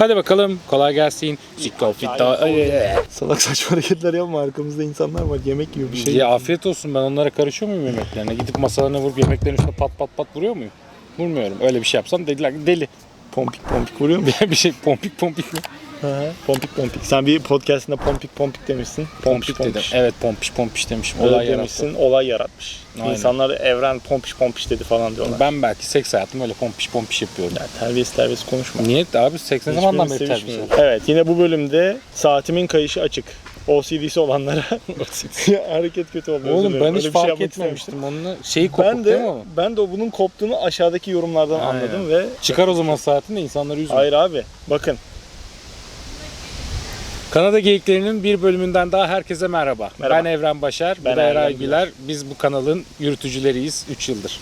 Hadi bakalım kolay gelsin. Sikko fitta. Salak saçma hareketler yapma arkamızda insanlar var yemek gibi bir şey. Ya afiyet olsun ben onlara karışıyor muyum yemeklerine? Gidip masalarına vurup yemeklerin üstüne pat pat pat vuruyor muyum? Vurmuyorum. Öyle bir şey yapsam dediler deli. Pompik pompik vuruyor mu? bir şey pompik pompik pompik pompik. Sen bir podcastında pompik pompik demişsin. Pompik dedim. pompiş. Evet pompiş pompiş demişim. Olay Olay demişsin, yarattı. olay yaratmış. Aynen. İnsanlar evren pompiş pompiş dedi falan diyorlar. Ben belki seks hayatım öyle pompiş pompiş yapıyorum. Ya terbiyesiz terbiyesiz konuşma. Niye abi seks ne zamandan beri Hiçbirimiz terbiyesiz? Evet yine bu bölümde saatimin kayışı açık. OCD'si olanlara hareket kötü oldu. özür Oğlum dilerim. ben Öyle hiç bir şey fark yapmak etmemiştim. Onu şeyi kopuk Ben değil de mi o? ben de bunun koptuğunu aşağıdaki yorumlardan Aynen. anladım ve Çıkar o zaman saatini de insanları üzme. hayır abi bakın Kanada Geyiklerinin bir bölümünden daha herkese merhaba. Merhaba. Ben Evren Başar, Ben bu da Eray Güler. Biz bu kanalın yürütücüleriyiz 3 yıldır.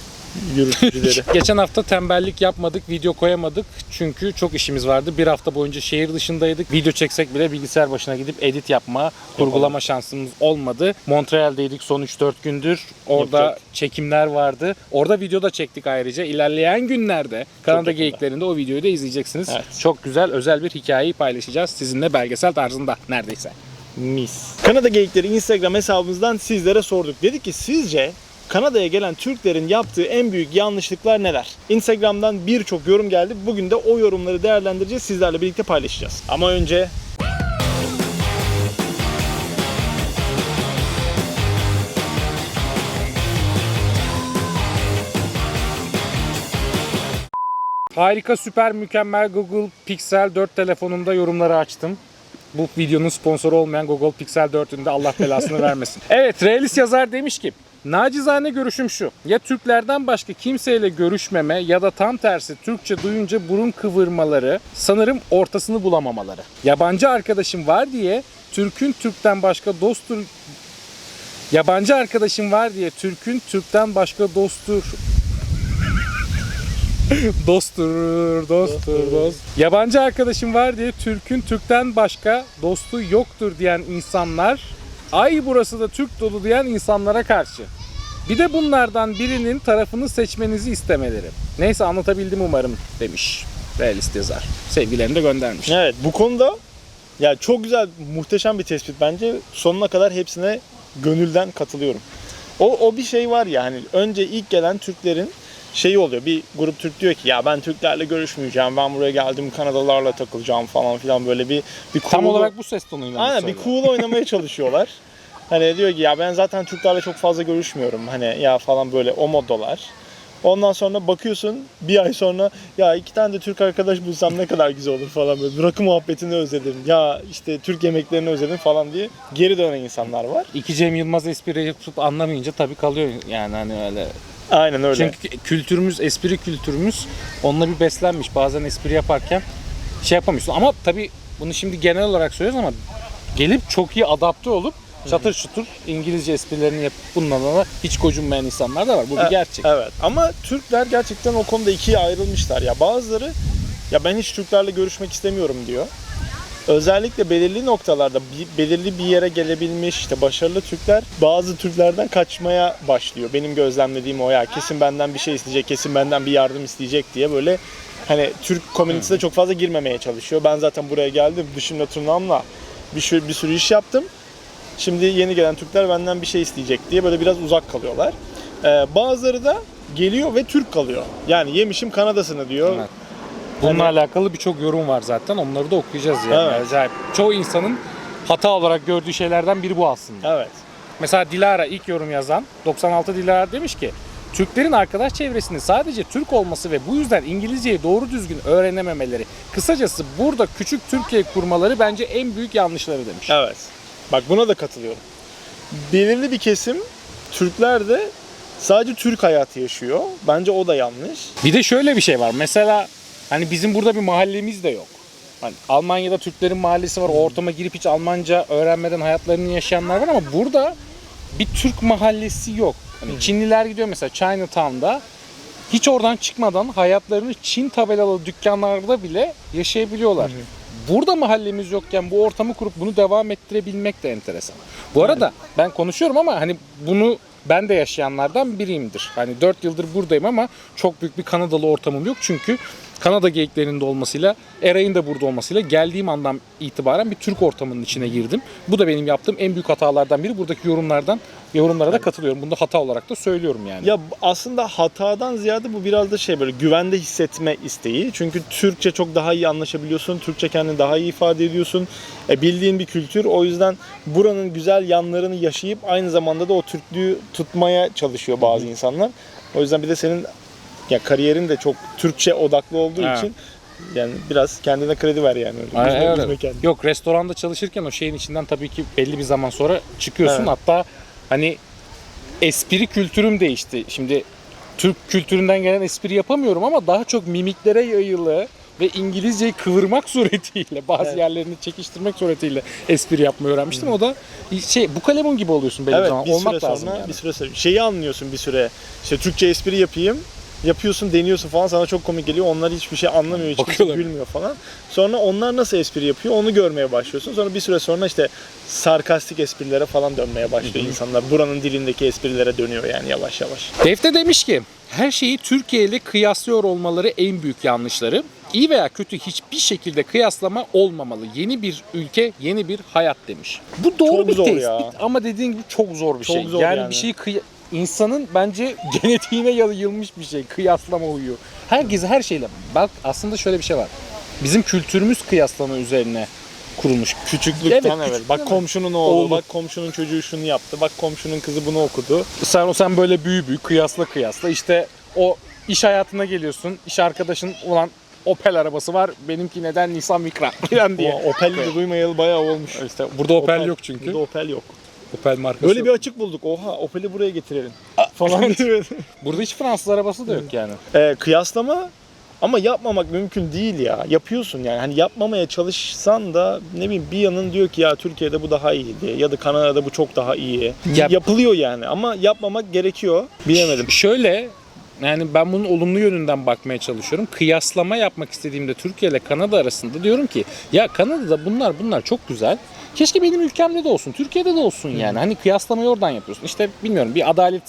Yürütücüleri. Geçen hafta tembellik yapmadık, video koyamadık. Çünkü çok işimiz vardı. Bir hafta boyunca şehir dışındaydık. Video çeksek bile bilgisayar başına gidip edit yapma, kurgulama şansımız olmadı. Montreal'deydik son 3-4 gündür. Orada Yapacak. çekimler vardı. Orada video da çektik ayrıca. İlerleyen günlerde Kanada yakında. Geyiklerinde o videoyu da izleyeceksiniz. Evet. Çok güzel, özel bir hikayeyi paylaşacağız sizinle belgesel tarzında neredeyse. Mis. Kanada Geyikleri Instagram hesabımızdan sizlere sorduk. Dedik ki sizce Kanada'ya gelen Türklerin yaptığı en büyük yanlışlıklar neler? Instagram'dan birçok yorum geldi. Bugün de o yorumları değerlendireceğiz. Sizlerle birlikte paylaşacağız. Ama önce Harika, süper, mükemmel Google Pixel 4 telefonumda yorumları açtım. Bu videonun sponsoru olmayan Google Pixel 4'ün de Allah belasını vermesin. Evet, Realist yazar demiş ki Nacizane görüşüm şu. Ya Türklerden başka kimseyle görüşmeme ya da tam tersi Türkçe duyunca burun kıvırmaları sanırım ortasını bulamamaları. Yabancı arkadaşım var diye Türk'ün Türk'ten başka dosttur Yabancı arkadaşım var diye Türk'ün Türk'ten başka dosttur dosttur, dosttur, dost. Yabancı arkadaşım var diye Türk'ün Türk'ten başka dostu yoktur diyen insanlar, ay burası da Türk dolu diyen insanlara karşı. Bir de bunlardan birinin tarafını seçmenizi istemeleri. Neyse anlatabildim umarım demiş. Realist yazar. Sevgilerini de göndermiş. evet bu konuda ya çok güzel, muhteşem bir tespit bence. Sonuna kadar hepsine gönülden katılıyorum. O, o bir şey var ya hani önce ilk gelen Türklerin şeyi oluyor. Bir grup Türk diyor ki ya ben Türklerle görüşmeyeceğim. Ben buraya geldim Kanadalılarla takılacağım falan filan böyle bir bir Tam cool- olarak bu ses tonuyla. Aynen bir cool oynamaya çalışıyorlar. Hani diyor ki ya ben zaten Türklerle çok fazla görüşmüyorum. Hani ya falan böyle o moddalar. Ondan sonra bakıyorsun bir ay sonra ya iki tane de Türk arkadaş bulsam ne kadar güzel olur falan böyle. Rakı muhabbetini özledim. Ya işte Türk yemeklerini özledim falan diye geri dönen insanlar var. İki Cem Yılmaz espri yapıp anlamayınca tabii kalıyor yani hani öyle Aynen öyle. Çünkü kültürümüz, espri kültürümüz onunla bir beslenmiş. Bazen espri yaparken şey yapamıyorsun. Ama tabii bunu şimdi genel olarak söylüyoruz ama gelip çok iyi adapte olup çatır çutur İngilizce esprilerini yapıp bundan da hiç gocunmayan insanlar da var. Bu bir gerçek. Evet ama Türkler gerçekten o konuda ikiye ayrılmışlar. Ya bazıları ya ben hiç Türklerle görüşmek istemiyorum diyor. Özellikle belirli noktalarda bir- belirli bir yere gelebilmiş işte başarılı Türkler bazı Türklerden kaçmaya başlıyor. Benim gözlemlediğim o ya kesin benden bir şey isteyecek, kesin benden bir yardım isteyecek diye böyle hani Türk komünitesine çok fazla girmemeye çalışıyor. Ben zaten buraya geldim dışımla tırnağımla bir sürü, bir sürü iş yaptım. Şimdi yeni gelen Türkler benden bir şey isteyecek diye böyle biraz uzak kalıyorlar. Ee, bazıları da geliyor ve Türk kalıyor. Yani yemişim Kanada'sını diyor. Evet. Bununla Hani- alakalı birçok yorum var zaten. Onları da okuyacağız yani. Evet. Acayip. Çoğu insanın hata olarak gördüğü şeylerden biri bu aslında. Evet. Mesela Dilara ilk yorum yazan 96 Dilara demiş ki Türklerin arkadaş çevresinde sadece Türk olması ve bu yüzden İngilizceyi doğru düzgün öğrenememeleri, kısacası burada küçük Türkiye kurmaları bence en büyük yanlışları demiş. Evet. Bak buna da katılıyorum. Belirli bir kesim Türkler de sadece Türk hayatı yaşıyor. Bence o da yanlış. Bir de şöyle bir şey var. Mesela hani bizim burada bir mahallemiz de yok. Hani Almanya'da Türklerin mahallesi var. O ortama girip hiç Almanca öğrenmeden hayatlarını yaşayanlar var ama burada bir Türk mahallesi yok. Hani Çinliler gidiyor mesela Chinatown'da hiç oradan çıkmadan hayatlarını Çin tabelalı dükkanlarda bile yaşayabiliyorlar. Burada mahallemiz yokken bu ortamı kurup bunu devam ettirebilmek de enteresan. Bu arada ben konuşuyorum ama hani bunu ben de yaşayanlardan biriyimdir. Hani 4 yıldır buradayım ama çok büyük bir Kanadalı ortamım yok. Çünkü Kanada geyiklerinin de olmasıyla, Eray'ın da burada olmasıyla geldiğim andan itibaren bir Türk ortamının içine girdim. Bu da benim yaptığım en büyük hatalardan biri. Buradaki yorumlardan yorumlara da katılıyorum. Bunu da hata olarak da söylüyorum yani. Ya aslında hatadan ziyade bu biraz da şey böyle güvende hissetme isteği. Çünkü Türkçe çok daha iyi anlaşabiliyorsun. Türkçe kendini daha iyi ifade ediyorsun. E, bildiğin bir kültür. O yüzden buranın güzel yanlarını yaşayıp aynı zamanda da o Türklüğü tutmaya çalışıyor bazı insanlar. O yüzden bir de senin ya kariyerin de çok Türkçe odaklı olduğu Evet. için yani biraz kendine kredi ver yani. Öyle. Aynen Üzme- öyle. üzme kendini. Yok restoranda çalışırken o şeyin içinden tabii ki belli bir zaman sonra çıkıyorsun. Evet. Hatta hani espri kültürüm değişti. Şimdi Türk kültüründen gelen espri yapamıyorum ama daha çok mimiklere yayılı ve İngilizceyi kıvırmak suretiyle bazı Evet. yerlerini çekiştirmek suretiyle espri yapmayı öğrenmiştim. O da şey bu kalemun gibi oluyorsun belli bir Evet zaman. bir Olmak süre lazım sonra yani. bir süre sonra şeyi anlıyorsun bir süre. İşte Türkçe espri yapayım. Yapıyorsun, deniyorsun falan sana çok komik geliyor. Onlar hiçbir şey anlamıyor, hiç kimse Bakıyorlar. gülmüyor falan. Sonra onlar nasıl espri yapıyor onu görmeye başlıyorsun. Sonra bir süre sonra işte sarkastik esprilere falan dönmeye başlıyor insanlar. Buranın dilindeki esprilere dönüyor yani yavaş yavaş. De demiş ki her şeyi Türkiye ile kıyaslıyor olmaları en büyük yanlışları. İyi veya kötü hiçbir şekilde kıyaslama olmamalı. Yeni bir ülke, yeni bir hayat demiş. Bu doğru Çok bir zor tespit ya. ama dediğin gibi çok zor bir Çok şey. zor yani, yani. bir şeyi kıya- insanın bence genetiğine yayılmış bir şey. Kıyaslama huyu. Herkes her şeyle. Bak aslında şöyle bir şey var. Bizim kültürümüz kıyaslama üzerine kurulmuş. Küçüklükten Evet, evet. Bak komşunun oğlu, Oğlu. bak komşunun çocuğu şunu yaptı, bak komşunun kızı bunu okudu. Sen o sen böyle büyü büyü kıyasla kıyasla işte o iş hayatına geliyorsun. iş arkadaşın ulan Opel arabası var. Benimki neden Nissan Micra falan diye. Opel'i de duymayalı bayağı olmuş. İşte burada Opel, yok çünkü. Burada Opel yok. Opel markası. Böyle bir açık bulduk. Oha Opel'i buraya getirelim. Falan diye. Burada hiç Fransız arabası da yok yani. Ee, kıyaslama ama yapmamak mümkün değil ya. Yapıyorsun yani. Hani yapmamaya çalışsan da ne bileyim bir yanın diyor ki ya Türkiye'de bu daha iyiydi ya da Kanada'da bu çok daha iyi. Yap- Yapılıyor yani ama yapmamak gerekiyor. Bilemedim. Şöyle yani ben bunun olumlu yönünden bakmaya çalışıyorum. Kıyaslama yapmak istediğimde Türkiye ile Kanada arasında diyorum ki ya Kanada'da bunlar bunlar çok güzel. Keşke benim ülkemde de olsun, Türkiye'de de olsun yani. Hani kıyaslamayı oradan yapıyorsun. İşte bilmiyorum bir adalet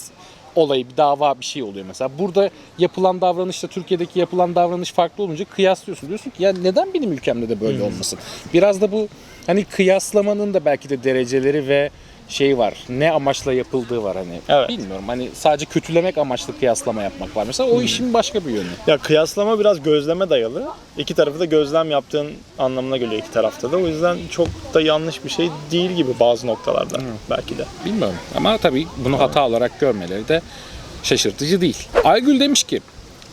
olayı, bir dava bir şey oluyor mesela. Burada yapılan davranışla Türkiye'deki yapılan davranış farklı olunca kıyaslıyorsun. Diyorsun ki ya neden benim ülkemde de böyle olmasın? Biraz da bu hani kıyaslamanın da belki de dereceleri ve şey var. Ne amaçla yapıldığı var hani. Evet. Bilmiyorum hani sadece kötülemek amaçlı kıyaslama yapmak var. Mesela o işin başka bir yönü. Ya kıyaslama biraz gözleme dayalı. İki tarafı da gözlem yaptığın anlamına geliyor iki tarafta da. O yüzden çok da yanlış bir şey değil gibi bazı noktalarda belki de. Bilmiyorum ama tabii bunu hata olarak görmeleri de şaşırtıcı değil. Aygül demiş ki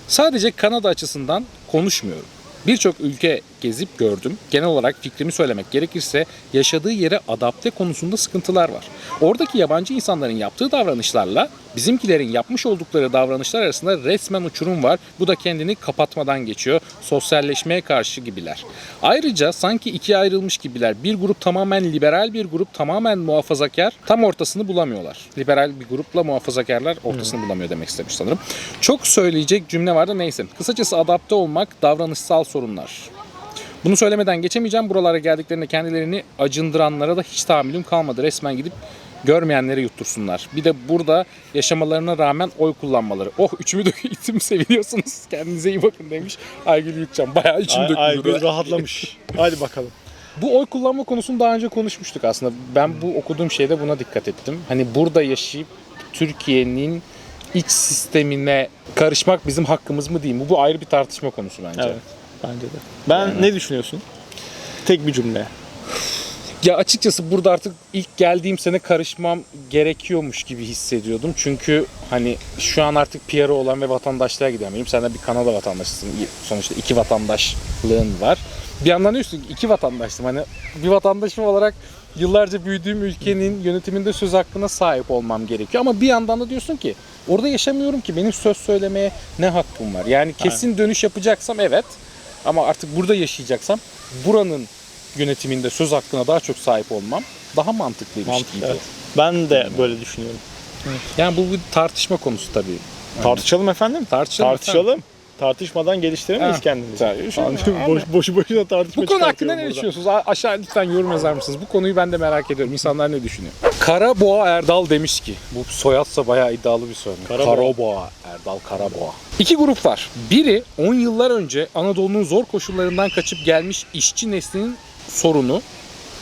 sadece Kanada açısından konuşmuyorum. Birçok ülke gezip gördüm. Genel olarak fikrimi söylemek gerekirse yaşadığı yere adapte konusunda sıkıntılar var. Oradaki yabancı insanların yaptığı davranışlarla bizimkilerin yapmış oldukları davranışlar arasında resmen uçurum var. Bu da kendini kapatmadan geçiyor. Sosyalleşmeye karşı gibiler. Ayrıca sanki ikiye ayrılmış gibiler. Bir grup tamamen liberal, bir grup tamamen muhafazakar. Tam ortasını bulamıyorlar. Liberal bir grupla muhafazakarlar ortasını bulamıyor demek istemiş sanırım. Çok söyleyecek cümle vardı neyse. Kısacası adapte olmak davranışsal sorunlar. Bunu söylemeden geçemeyeceğim. Buralara geldiklerinde kendilerini acındıranlara da hiç tahammülüm kalmadı. Resmen gidip görmeyenlere yuttursunlar. Bir de burada yaşamalarına rağmen oy kullanmaları. Oh üçümü de itim seviliyorsunuz. Kendinize iyi bakın demiş. Aygül Yutcan. Bayağı içim döküldü. Aygül rahatlamış. Hadi bakalım. Bu oy kullanma konusunu daha önce konuşmuştuk aslında. Ben bu okuduğum şeyde buna dikkat ettim. Hani burada yaşayıp Türkiye'nin iç sistemine karışmak bizim hakkımız mı değil mi? Bu ayrı bir tartışma konusu bence. Evet. Bence de. Ben ne düşünüyorsun? Tek bir cümle. Ya açıkçası burada artık ilk geldiğim sene karışmam gerekiyormuş gibi hissediyordum. Çünkü hani şu an artık PR'ı olan ve vatandaşlığa giden benim. Sen de bir Kanada vatandaşısın. Sonuçta iki vatandaşlığın var. Bir yandan diyorsun ki iki vatandaşım. Hani bir vatandaşım olarak yıllarca büyüdüğüm ülkenin yönetiminde söz hakkına sahip olmam gerekiyor. Ama bir yandan da diyorsun ki orada yaşamıyorum ki benim söz söylemeye ne hakkım var? Yani kesin dönüş yapacaksam evet. Ama artık burada yaşayacaksam buranın yönetiminde söz hakkına daha çok sahip olmam daha mantıklıymış Mantıklı. gibi. Evet. Ben de böyle düşünüyorum. Yani bu bir tartışma konusu tabii. Tartışalım efendim. Tartışalım. Tartışalım. tartışmadan geliştiremeyiz Ha, kendimizi. mı? Boş, boşu boşuna tartışma Bu konu hakkında ne düşünüyorsunuz? Aşağı lütfen yorum yazar mısınız? Bu konuyu ben de merak ediyorum. İnsanlar ne düşünüyor? Karaboğa Erdal demiş ki, bu soyadsa bayağı iddialı bir soyadı. Karaboğa. Karaboğa Erdal Karaboğa. İki grup var. Biri 10 yıllar önce Anadolu'nun zor koşullarından kaçıp gelmiş işçi neslinin sorunu.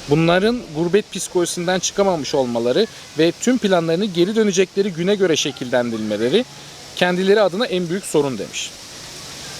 Bunların gurbet psikolojisinden çıkamamış olmaları ve tüm planlarını geri dönecekleri güne göre şekillendirilmeleri kendileri adına en büyük sorun demiş.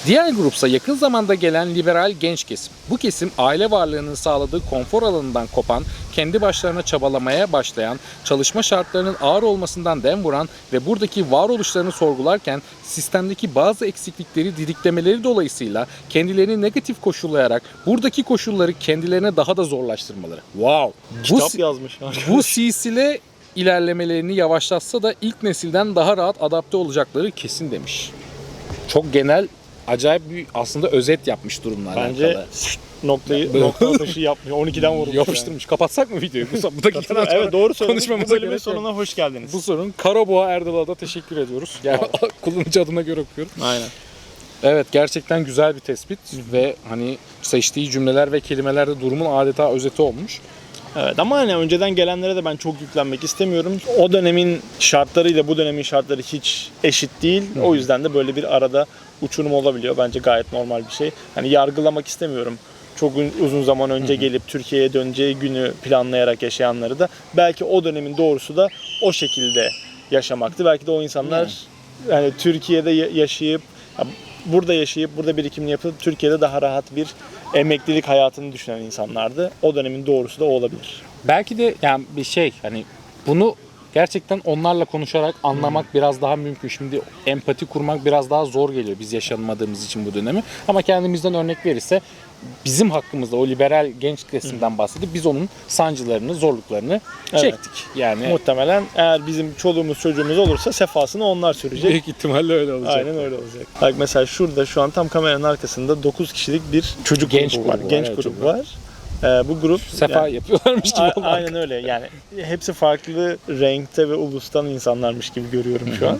Diğer grupsa yakın zamanda gelen liberal genç kesim. Bu kesim aile varlığının sağladığı konfor alanından kopan, kendi başlarına çabalamaya başlayan, çalışma şartlarının ağır olmasından dem vuran ve buradaki varoluşlarını sorgularken sistemdeki bazı eksiklikleri didiklemeleri dolayısıyla kendilerini negatif koşullayarak buradaki koşulları kendilerine daha da zorlaştırmaları. Wow! Bu, Kitap yazmış. bu silsile ilerlemelerini yavaşlatsa da ilk nesilden daha rahat adapte olacakları kesin demiş. Çok genel, acayip bir aslında özet yapmış durumla Bence alakalı. noktayı nokta atışı yapmış. 12'den vurmuş. Yapıştırmış. Kapatsak mı videoyu? Bu, bu dakikadan sonra Evet doğru söylediniz. Bu konuşmamıza bölümün gerek yok. sonuna hoş geldiniz. Bu sorun Karaboğa Erdal'a da teşekkür ediyoruz. Yani kullanıcı adına göre okuyorum. Aynen. Evet gerçekten güzel bir tespit ve hani seçtiği cümleler ve kelimeler de durumun adeta özeti olmuş. Evet ama hani önceden gelenlere de ben çok yüklenmek istemiyorum. O dönemin şartlarıyla bu dönemin şartları hiç eşit değil. O yüzden de böyle bir arada uçurum olabiliyor. Bence gayet normal bir şey. Hani yargılamak istemiyorum. Çok un- uzun zaman önce gelip Türkiye'ye döneceği günü planlayarak yaşayanları da belki o dönemin doğrusu da o şekilde yaşamaktı. Belki de o insanlar yani Türkiye'de ya- yaşayıp ya burada yaşayıp burada birikimini yapıp Türkiye'de daha rahat bir emeklilik hayatını düşünen insanlardı. O dönemin doğrusu da o olabilir. Belki de yani bir şey hani bunu gerçekten onlarla konuşarak anlamak biraz daha mümkün. Şimdi empati kurmak biraz daha zor geliyor biz yaşanmadığımız için bu dönemi. Ama kendimizden örnek verirse bizim hakkımızda o liberal genç kesimden bahsedip biz onun sancılarını, zorluklarını Evet. çektik. Yani Muhtemelen eğer bizim çoluğumuz çocuğumuz olursa sefasını onlar sürecek. büyük ihtimalle öyle olacak. Aynen öyle olacak. Bak mesela şurada şu an tam kameranın arkasında 9 kişilik bir çocuk Genç grubu var. grubu var, Genç evet, grubu var. Ee, bu grup Sefa yani- yapıyorlarmış gibi A- aynen öyle. Yani hepsi farklı renkte ve ulustan insanlarmış gibi görüyorum şu an.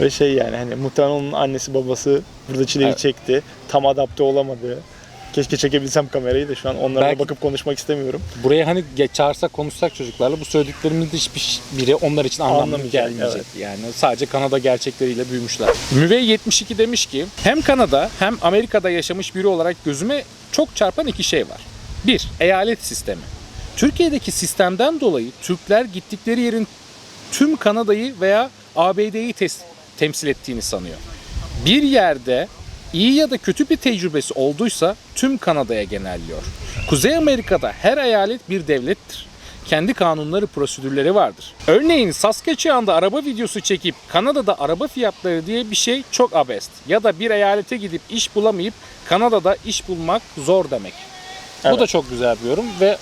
Ve şey yani hani muhtemelen onun annesi babası burada çileyi Evet. çekti. Tam adapte olamadı. Keşke çekebilsem kamerayı da şu an onlara Belki- bakıp konuşmak istemiyorum. Buraya hani çağırsak konuşsak çocuklarla bu söylediklerimizin hiçbir biri onlar için anlamlı Anlamayacak, gelmeyecek. evet. Yani sadece Kanada gerçekleriyle büyümüşler. Müvey 72 demiş ki hem Kanada hem Amerika'da yaşamış biri olarak gözüme çok çarpan iki şey var. Bir, eyalet sistemi. Türkiye'deki sistemden dolayı Türkler gittikleri yerin tüm Kanada'yı veya ABD'yi tes- temsil ettiğini sanıyor. Bir yerde iyi ya da kötü bir tecrübesi olduysa tüm Kanada'ya genelliyor. Kuzey Amerika'da her eyalet bir devlettir. Kendi kanunları, prosedürleri vardır. Örneğin Saskatchewan'da araba videosu çekip Kanada'da araba fiyatları diye bir şey çok abest. Ya da bir eyalete gidip iş bulamayıp Kanada'da iş bulmak zor demek. Bu Evet. da çok güzel bir yorum ve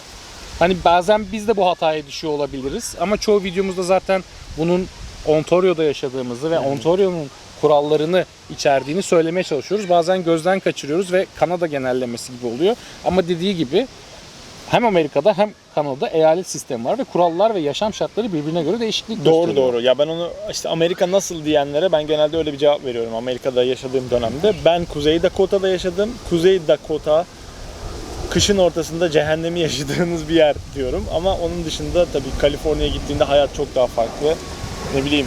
hani bazen biz de bu hataya düşüyor olabiliriz ama çoğu videomuzda zaten bunun Ontario'da yaşadığımızı ve Ontario'nun kurallarını içerdiğini söylemeye çalışıyoruz. Bazen gözden kaçırıyoruz ve Kanada genellemesi gibi oluyor. Ama dediği gibi hem Amerika'da hem Kanada'da eyalet sistemi var ve kurallar ve yaşam şartları birbirine göre değişiklik Doğru gösteriyor. doğru. Ya ben onu işte Amerika nasıl diyenlere ben genelde öyle bir cevap veriyorum. Amerika'da yaşadığım dönemde ben Kuzey Dakota'da yaşadım. Kuzey Dakota kışın ortasında cehennemi yaşadığınız bir yer diyorum. Ama onun dışında tabii Kaliforniya'ya gittiğinde hayat çok daha farklı. Ne bileyim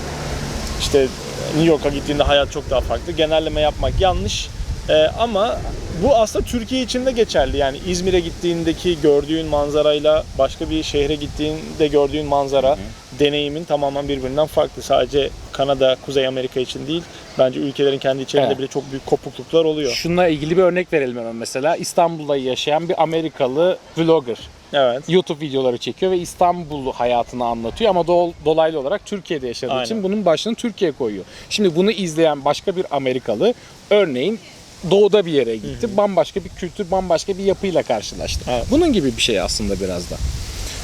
işte New York'a gittiğinde hayat çok daha farklı. Genelleme yapmak yanlış. Ee, ama bu aslında Türkiye için de geçerli. Yani İzmir'e gittiğindeki gördüğün manzarayla başka bir şehre gittiğinde gördüğün manzara deneyimin tamamen birbirinden farklı. Sadece Kanada, Kuzey Amerika için değil. Bence ülkelerin kendi içerisinde Evet. bile çok büyük kopukluklar oluyor. Şununla ilgili bir örnek verelim hemen mesela. İstanbul'da yaşayan bir Amerikalı vlogger. Evet. YouTube videoları çekiyor ve İstanbul hayatını anlatıyor ama dol- dolaylı olarak Türkiye'de yaşadığı Aynen. için bunun başlığını Türkiye koyuyor. Şimdi bunu izleyen başka bir Amerikalı örneğin doğuda bir yere gitti. Bambaşka bir kültür, bambaşka bir yapıyla karşılaştı. Evet. Bunun gibi bir şey aslında biraz da.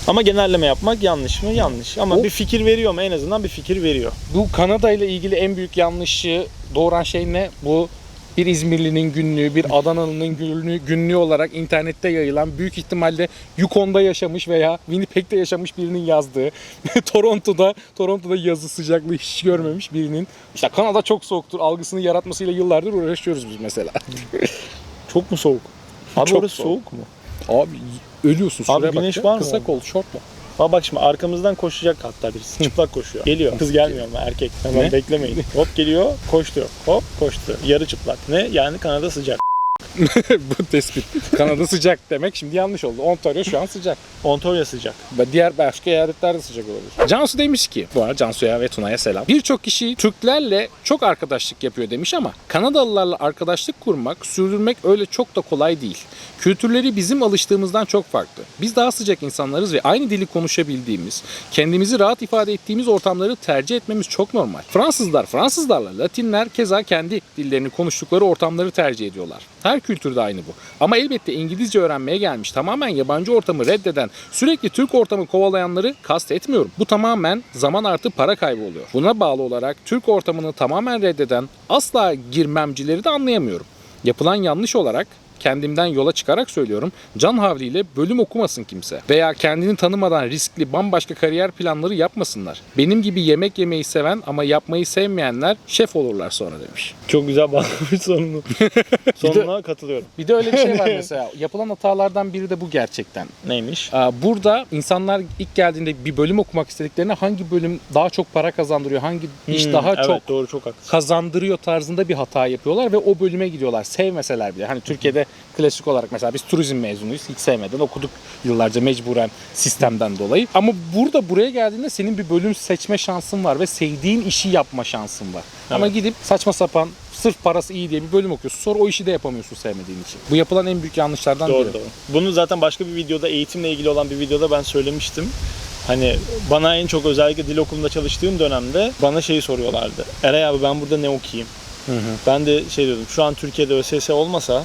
Ama genelleme yapmak yanlış mı? Yanlış. Ama O- bir fikir veriyor mu? En azından bir fikir veriyor. Bu Kanada ile ilgili en büyük yanlışı doğuran şey ne? Bu bir İzmirlinin günlüğü, bir Adanalı'nın günlüğü, günlüğü olarak internette yayılan büyük ihtimalle Yukon'da yaşamış veya Winnipeg'de yaşamış birinin yazdığı, Toronto'da Toronto'da yazı sıcaklığı hiç görmemiş birinin işte Kanada çok soğuktur algısını yaratmasıyla yıllardır uğraşıyoruz biz mesela. Çok mu soğuk? Abi Çok orası soğuk. soğuk mu? Abi ölüyorsun Abi şuraya güneş bak. var mı Kısa kol, şort mu? Ama bak şimdi arkamızdan koşacak hatta birisi. Çıplak koşuyor. Geliyor. Kız gelmiyor ama erkek. Hemen Ne? beklemeyin. Hop geliyor, koştu. Hop koştu. Yarı çıplak. Ne? Yani Kanada sıcak. Bu tespit. Kanada sıcak demek şimdi yanlış oldu. Ontario şu an sıcak. Ontario sıcak. Ve diğer başka eyaletlerde de sıcak olabilir. Cansu demiş ki, bu arada Cansu'ya ve Tuna'ya selam. Birçok kişi Türklerle çok arkadaşlık yapıyor demiş ama Kanadalılarla arkadaşlık kurmak, sürdürmek öyle çok da kolay değil. Kültürleri bizim alıştığımızdan çok farklı. Biz daha sıcak insanlarız ve aynı dili konuşabildiğimiz, kendimizi rahat ifade ettiğimiz ortamları tercih etmemiz çok normal. Fransızlar Fransızlarla, Latinler keza kendi dillerini konuştukları ortamları tercih ediyorlar. Her kültürde aynı bu. Ama elbette İngilizce öğrenmeye gelmiş, tamamen yabancı ortamı reddeden, sürekli Türk ortamı kovalayanları kastetmiyorum. Bu tamamen zaman artı para kaybı oluyor. Buna bağlı olarak Türk ortamını tamamen reddeden, asla girmemcileri de anlayamıyorum. Yapılan yanlış olarak kendimden yola çıkarak söylüyorum. Can havliyle bölüm okumasın kimse. Veya kendini tanımadan riskli bambaşka kariyer planları yapmasınlar. Benim gibi yemek yemeyi seven ama yapmayı sevmeyenler şef olurlar sonra demiş. Çok güzel bağlamış sonunu. Sonuna katılıyorum. Bir de öyle bir şey var mesela. Yapılan hatalardan biri de bu gerçekten. Neymiş? Burada insanlar ilk geldiğinde bir bölüm okumak istediklerinde hangi bölüm daha çok para kazandırıyor, hangi iş Hmm, daha evet, çok doğru çok haklısın. kazandırıyor tarzında bir hata yapıyorlar ve o bölüme gidiyorlar. Sevmeseler bile. Hani Türkiye'de klasik olarak mesela biz turizm mezunuyuz. Hiç sevmeden okuduk yıllarca mecburen sistemden dolayı. Ama burada buraya geldiğinde senin bir bölüm seçme şansın var ve sevdiğin işi yapma şansın var. Ama Evet. gidip saçma sapan sırf parası iyi diye bir bölüm okuyorsun. Sonra o işi de yapamıyorsun sevmediğin için. Bu yapılan en büyük yanlışlardan Doğru biri. doğru. Bunu zaten başka bir videoda eğitimle ilgili olan bir videoda ben söylemiştim. Hani bana en çok özellikle dil okulunda çalıştığım dönemde bana şeyi soruyorlardı. Eray abi ben burada ne okuyayım? Hı hı. Ben de şey diyordum şu an Türkiye'de ÖSS olmasa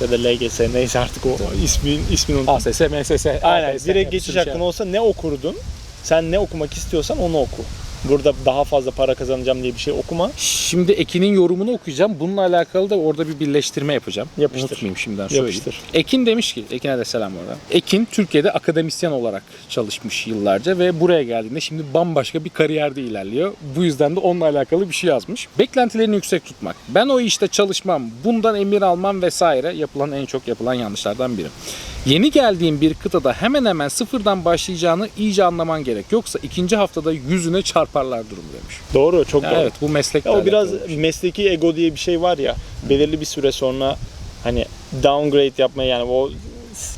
ya da LGS neyse artık o ismin ismini unuttum. ASS, MSS. Aynen direkt geçiş şey hakkın olsa ne okurdun? Sen ne okumak istiyorsan onu oku. Burada daha fazla para kazanacağım diye bir şey okuma. Şimdi Ekin'in yorumunu okuyacağım. Bununla alakalı da orada bir birleştirme yapacağım. Yapıştır. Unutmayayım şimdiden söyleyeyim. Yapıştır. Ekin demiş ki, Ekin'e de selam orada. Ekin Türkiye'de akademisyen olarak çalışmış yıllarca ve buraya geldiğinde şimdi bambaşka bir kariyerde ilerliyor. Bu yüzden de onunla alakalı bir şey yazmış. Beklentilerini yüksek tutmak. Ben o işte çalışmam, bundan emir almam vesaire yapılan en çok yapılan yanlışlardan biri. Yeni geldiğin bir kıtada hemen hemen sıfırdan başlayacağını iyice anlaman gerek. Yoksa ikinci haftada yüzüne çarparlar durum demiş. Doğru, çok Ya doğru. evet bu meslekle Ya o biraz bir şey. mesleki ego diye bir şey var ya. Belirli bir süre sonra hani downgrade yapmayı yani o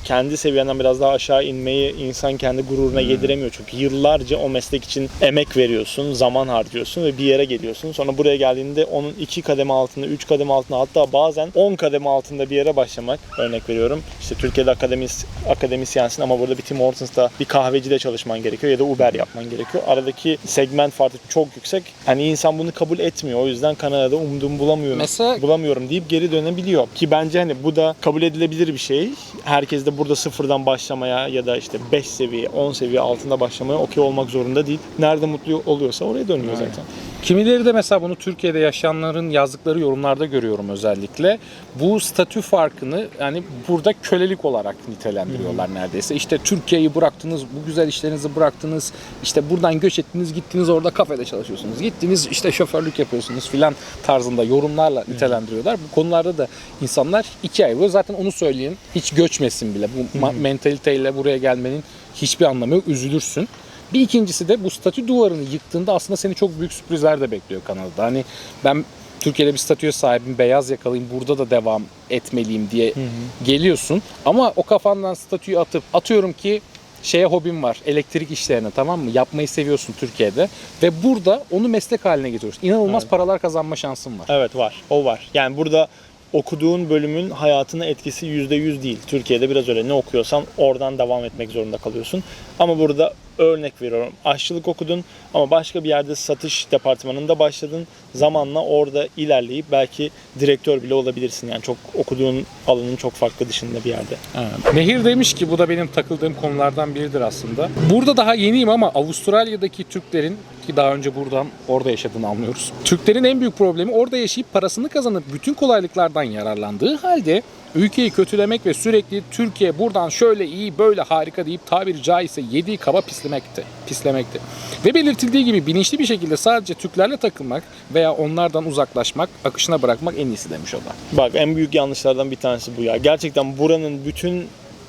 kendi seviyenden biraz daha aşağı inmeyi insan kendi gururuna Hmm. yediremiyor. Çünkü yıllarca o meslek için emek veriyorsun, zaman harcıyorsun ve bir yere geliyorsun. Sonra buraya geldiğinde onun iki kademe altında, üç kademe altında hatta bazen 10 kademe altında bir yere başlamak. Örnek veriyorum. İşte Türkiye'de akademis, akademisyensin ama burada bir Tim Hortons'ta bir kahvecide çalışman gerekiyor ya da Uber yapman gerekiyor. Aradaki segment farkı çok yüksek. Hani insan bunu kabul etmiyor. O yüzden Kanada'da umduğumu bulamıyorum. Mesela- bulamıyorum deyip geri dönebiliyor. Ki bence hani bu da kabul edilebilir bir şey. Herkes de burada sıfırdan başlamaya ya da işte 5 seviye, 10 seviye altında başlamaya okey olmak zorunda değil. Nerede mutlu oluyorsa oraya dönüyor Aynen. zaten. Kimileri de mesela bunu Türkiye'de yaşayanların yazdıkları yorumlarda görüyorum özellikle. Bu statü farkını yani burada kölelik olarak nitelendiriyorlar neredeyse. İşte Türkiye'yi bıraktınız, bu güzel işlerinizi bıraktınız. işte buradan göç ettiniz, gittiniz orada kafede çalışıyorsunuz. Gittiniz işte şoförlük yapıyorsunuz filan tarzında yorumlarla nitelendiriyorlar. Bu konularda da insanlar iki ayrılıyor. Zaten onu söyleyeyim. Hiç göçmesin bile. Bu mentaliteyle buraya gelmenin hiçbir anlamı yok. Üzülürsün. Bir ikincisi de bu statü duvarını yıktığında aslında seni çok büyük sürprizler de bekliyor Kanada'da. Hani ben Türkiye'de bir statüye sahibim, beyaz yakalıyım, burada da devam etmeliyim diye geliyorsun. Ama o kafandan statüyü atıp atıyorum ki şeye hobim var, elektrik işlerine tamam mı? Yapmayı seviyorsun Türkiye'de ve burada onu meslek haline getiriyorsun. İnanılmaz Evet. paralar kazanma şansın var. Evet var. O var. Yani burada okuduğun bölümün hayatına etkisi %100 değil. Türkiye'de biraz öyle. Ne okuyorsan oradan devam etmek zorunda kalıyorsun. Ama burada Örnek veriyorum. Aşçılık okudun ama başka bir yerde satış departmanında başladın. Zamanla orada ilerleyip belki direktör bile olabilirsin. Yani çok okuduğun alanın çok farklı dışında bir yerde. Evet. Nehir demiş ki bu da benim takıldığım konulardan biridir aslında. Burada daha yeniyim ama Avustralya'daki Türklerin ki daha önce buradan orada yaşadığını anlıyoruz. Türklerin en büyük problemi orada yaşayıp parasını kazanıp bütün kolaylıklardan yararlandığı halde ülkeyi kötülemek ve sürekli Türkiye buradan şöyle iyi böyle harika deyip tabiri caizse yediği kaba pislemekti. pislemekti. Ve belirtildiği gibi bilinçli bir şekilde sadece Türklerle takılmak veya onlardan uzaklaşmak, akışına bırakmak en iyisi demiş o da. Bak en büyük yanlışlardan bir tanesi bu ya. Gerçekten buranın bütün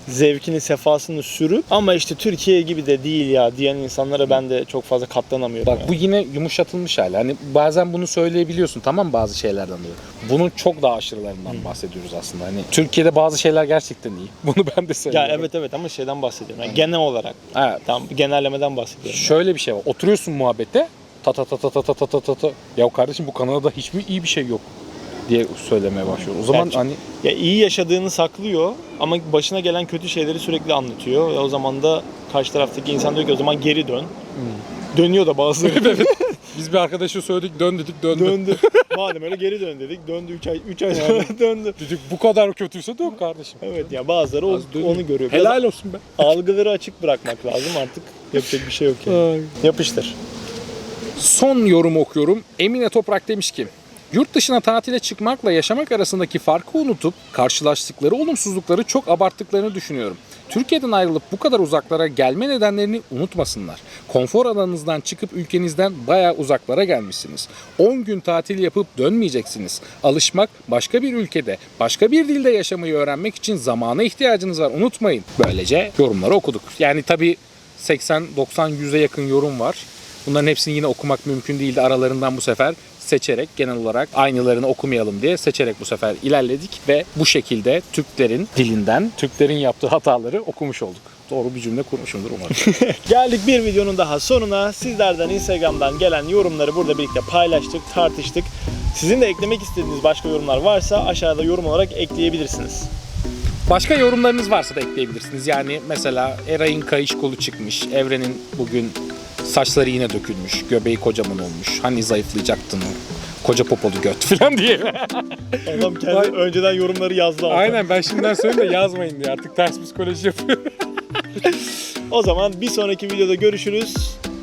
zevkini, sefasını sürüp ama işte Türkiye gibi de değil ya diyen insanlara ben de çok fazla katlanamıyorum. Bak ya. bu yine yumuşatılmış hali. Hani bazen bunu söyleyebiliyorsun tamam bazı şeylerden dolayı. Bunun çok daha aşırılarından bahsediyoruz aslında. Hani Türkiye'de bazı şeyler gerçekten iyi. Bunu ben de Ya söylüyorum. evet evet ama şeyden bahsediyorum. Yani genel olarak. Evet. Tam genellemeden bahsediyorum. Şöyle bir şey var. Oturuyorsun muhabbete. Ta ta ta ta ta ta ta ta ta ta. Ya kardeşim bu Kanada'da hiç mi iyi bir şey yok diye söylemeye başlıyor. O zaman Gerçi- hani Ya iyi yaşadığını saklıyor ama başına gelen kötü şeyleri sürekli anlatıyor. Ve o zaman da karşı taraftaki insan diyor ki o zaman geri dön. Dönüyor da bazıları. biz bir arkadaşa söyledik dön dedik döndü. Döndü. Madem öyle geri dön dedik. Döndü 3 ay 3 ay sonra döndü. Dedik bu kadar kötüyse dön kardeşim. Evet ya bazıları o- Az dönüyor. onu görüyor. Biraz Helal olsun be. algıları açık bırakmak lazım artık. Yapacak bir şey yok yani. Yapıştır. Son yorum okuyorum. Emine Toprak demiş ki Yurt dışına tatile çıkmakla yaşamak arasındaki farkı unutup karşılaştıkları olumsuzlukları çok abarttıklarını düşünüyorum. Türkiye'den ayrılıp bu kadar uzaklara gelme nedenlerini unutmasınlar. Konfor alanınızdan çıkıp ülkenizden bayağı uzaklara gelmişsiniz. 10 gün tatil yapıp dönmeyeceksiniz. Alışmak başka bir ülkede, başka bir dilde yaşamayı öğrenmek için zamana ihtiyacınız var. Unutmayın. Böylece yorumları okuduk. Yani tabii 80, 90, 100'e yakın yorum var. Bunların hepsini yine okumak mümkün değildi. Aralarından bu sefer seçerek genel olarak aynılarını okumayalım diye seçerek bu sefer ilerledik ve bu şekilde Türklerin dilinden Türklerin yaptığı hataları okumuş olduk. Doğru bir cümle kurmuşumdur umarım. Geldik bir videonun daha sonuna. Sizlerden Instagram'dan gelen yorumları burada birlikte paylaştık, tartıştık. Sizin de eklemek istediğiniz başka yorumlar varsa aşağıda yorum olarak ekleyebilirsiniz. Başka yorumlarınız varsa da ekleyebilirsiniz. Yani mesela Eray'ın kayış kolu çıkmış, Evren'in bugün saçları yine dökülmüş, göbeği kocaman olmuş. Hani zayıflayacaktın o koca popolu göt falan diye. Adam kendi Vay. önceden yorumları yazdı. alta. Aynen ben şimdiden söyleyeyim de yazmayın diye artık ters psikoloji yapıyor. O zaman bir sonraki videoda görüşürüz.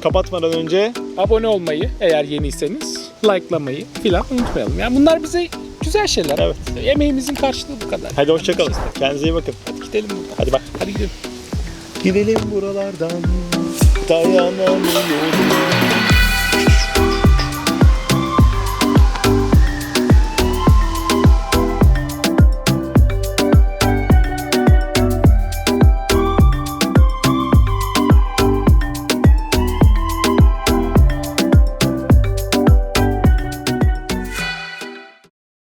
Kapatmadan önce Abone olmayı eğer yeniyseniz, likelamayı filan unutmayalım. Yani bunlar bize güzel şeyler. Evet. Emeğimizin karşılığı bu kadar. hadi hoşçakalın. Kendinize iyi bakın. Hadi gidelim buradan. Hadi bak. Hadi gidelim. Gidelim buralardan 바로아버님 이.